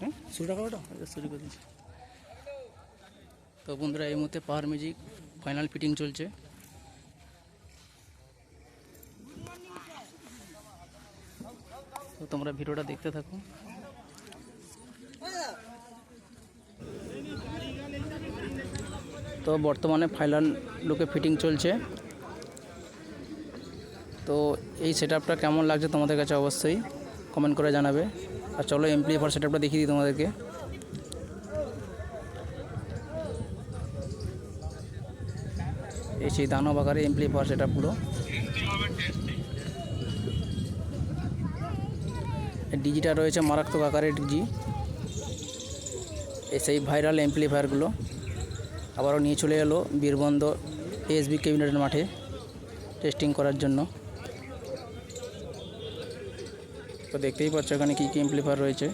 হ্যাঁ শুরু করে দিয়েছি তো বন্ধুরা, এই মুহূর্তে পাওয়ার মিউজিক ফাইনাল ফিটিং চলছে। তো তোমরা ভিডিওটা দেখতে থাকো। তো বর্তমানে ফাইনাল লুকে ফিটিং চলছে। তো এই সেট কেমন লাগছে তোমাদের কাছে অবশ্যই কমেন্ট করে জানাবে। আর চলো এমপ্লিফার সেট আপটা দেখিয়ে দিই তোমাদেরকে। এই সেই দানব আকারে এমপ্লিফার সেট আপগুলো ডিজিটা রয়েছে মারাত্মক আকারের ডিজি সেই ভাইরাল এমপ্লিফায়ারগুলো আবারও নিয়ে চলে এলো বীরবন্দ এসবি ক্যাবিনেটের মাঠে টেস্টিং করার জন্য। তো দেখতেই পাচ্ছ এখানে কী কী এমপ্লিফায়ার রয়েছে।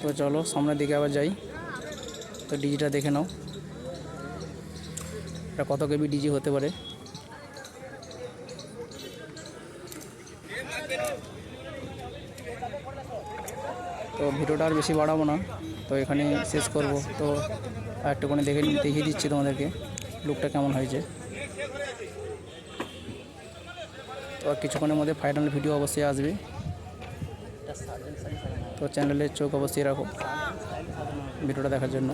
তো চলো সামনের দিকে আবার যাই। তো ডিজিটা দেখে নাও। এটা কত কেবি ডিজি হতে পারে? তো ভিডিওটা আর বেশি বাড়াবো না। তো এখানে শেষ করব। তো একটুখানি দেখে দেখিয়ে দিচ্ছি তোমাদেরকে। লুকটা কেমন হয়েছে। তো কিছুক্ষণের মধ্যে ফাইনাল ভিডিও অবশ্যই আসবে তো চ্যানেলের চোখ অবশ্যই রাখো ভিডিওটা দেখার জন্য